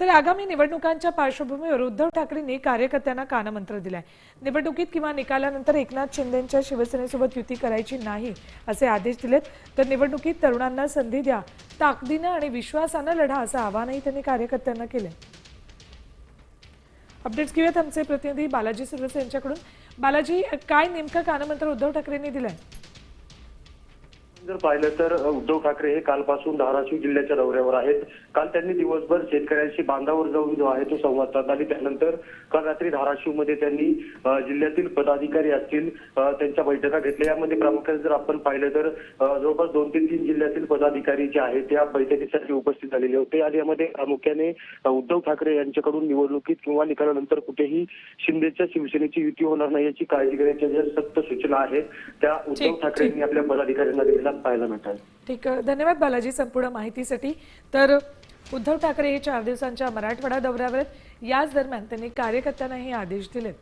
तर आगामी निवडणुकांच्या पार्श्वभूमीवर उद्धव ठाकरेंनी कार्यकर्त्यांना कानमंत्र दिलाय. निवडणुकीत किंवा निकालानंतर एकनाथ शिंदेच्या शिवसेनेसोबत युती करायची नाही असे आदेश दिलेत. तर निवडणुकीत तरुणांना संधी द्या. ताकदीनं आणि विश्वासानं लढा असं आवाहनही त्यांनी कार्यकर्त्यांना केलंय. अपडेट्स घेऊयात आमचे प्रतिनिधी बालाजी सुरसे यांच्याकडून. बालाजी काय नेमकं कानमंत्र उद्धव ठाकरेंनी दिलंय? जर पाहिलं तर उद्धव ठाकरे हे कालपासून धाराशिव जिल्ह्याच्या दौऱ्यावर आहेत. काल त्यांनी दिवसभर शेतकऱ्यांशी बांधावर जाऊन जो आहे तो संवाद साधला आणि त्यानंतर काल रात्री धाराशिवमध्ये त्यांनी जिल्ह्यातील पदाधिकारी असतील त्यांच्या बैठका घेतल्या. यामध्ये प्रामुख्याने जर आपण पाहिलं तर जवळपास दोन ते तीन जिल्ह्यातील पदाधिकारी जे आहेत त्या बैठकीसाठी उपस्थित झालेले होते. आणि यामध्ये प्रामुख्याने उद्धव ठाकरे यांच्याकडून निवडणुकीत किंवा निकालानंतर कुठेही शिंदेच्या शिवसेनेची युती होणार नाही याची काळजी घेण्याच्या ज्या सक्त सूचना आहेत त्या उद्धव ठीक, ठाकरे यांनी आपल्या पदाधिकाऱ्यांना दिलेल्या पाहायला मिळतात. ठीक आहे. धन्यवाद बालाजी संपूर्ण माहितीसाठी. तर उद्धव ठाकरे हे चार दिवसांच्या मराठवाडा दौऱ्यावर याच दरम्यान त्यांनी कार्यकर्त्यांना हे आदेश दिलेत.